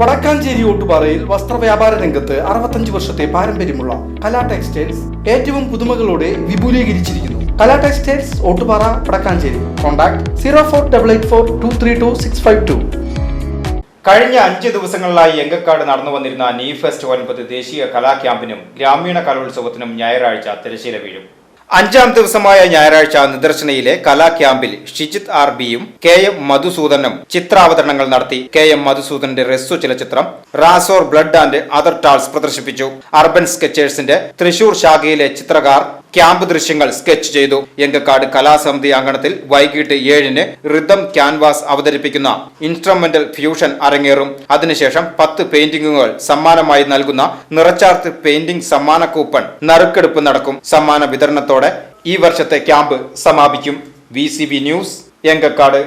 വടക്കാഞ്ചേരി ഓട്ടുപാറയിൽ വസ്ത്രവ്യാപാര രംഗത്ത് അറുപത്തഞ്ച് വർഷത്തെ പാരമ്പര്യമുള്ള കലാ ടെക്സ്റ്റൈൽസ് ഏറ്റവും പുതുമകളോടെ വിപുലീകരിച്ചിരിക്കുന്നു. Kala textiles Ottupara Vadakkanchery. Contact zero four double eight four two three two six five two. കഴിഞ്ഞ അഞ്ച് ദിവസങ്ങളിലായി എങ്കക്കാട് നടന്നു വന്നിരുന്ന നീ ഫെസ്റ്റ് ഒൻപത് ദേശീയ കലാ ക്യാമ്പിനും ഗ്രാമീണ കലോത്സവത്തിനും ഞായറാഴ്ച തിരശ്ശീല വീഴും. അഞ്ചാം ദിവസമായ ഞായറാഴ്ച നിദർശനയിലെ കലാക്യാമ്പിൽ ഷിജിത് ആർ ബിയും കെ എം മധുസൂദനും ചിത്രാവതരണങ്ങൾ നടത്തി കെ എം മധുസൂദന്റെ റെസ്സു ചലച്ചിത്രം razor blood and other tales പ്രദർശിപ്പിച്ചു. അർബൻ സ്കെച്ചേഴ്സിന്റെ തൃശൂർ ശാഖയിലെ ചിത്രകാർ ക്യാമ്പ് ദൃശ്യങ്ങൾ സ്കെച്ച് ചെയ്തു. എങ്കക്കാട് കലാസമിതി അങ്കണത്തിൽ വൈകിട്ട് ഏഴിന് റിതം ക്യാൻവാസ് അവതരിപ്പിക്കുന്ന ഇൻസ്ട്രുമെന്റൽ ഫ്യൂഷൻ അരങ്ങേറും. അതിനുശേഷം പത്ത് പെയിന്റിങ്ങുകൾ സമ്മാനമായി നൽകുന്ന നിറച്ചാർത്ത് പെയിന്റിംഗ് സമ്മാന കൂപ്പൺ നറുക്കെടുപ്പ് നടക്കും. സമ്മാന വിതരണത്തോടെ ഈ വർഷത്തെ ക്യാമ്പ് സമാപിക്കും. V news Enkakkad.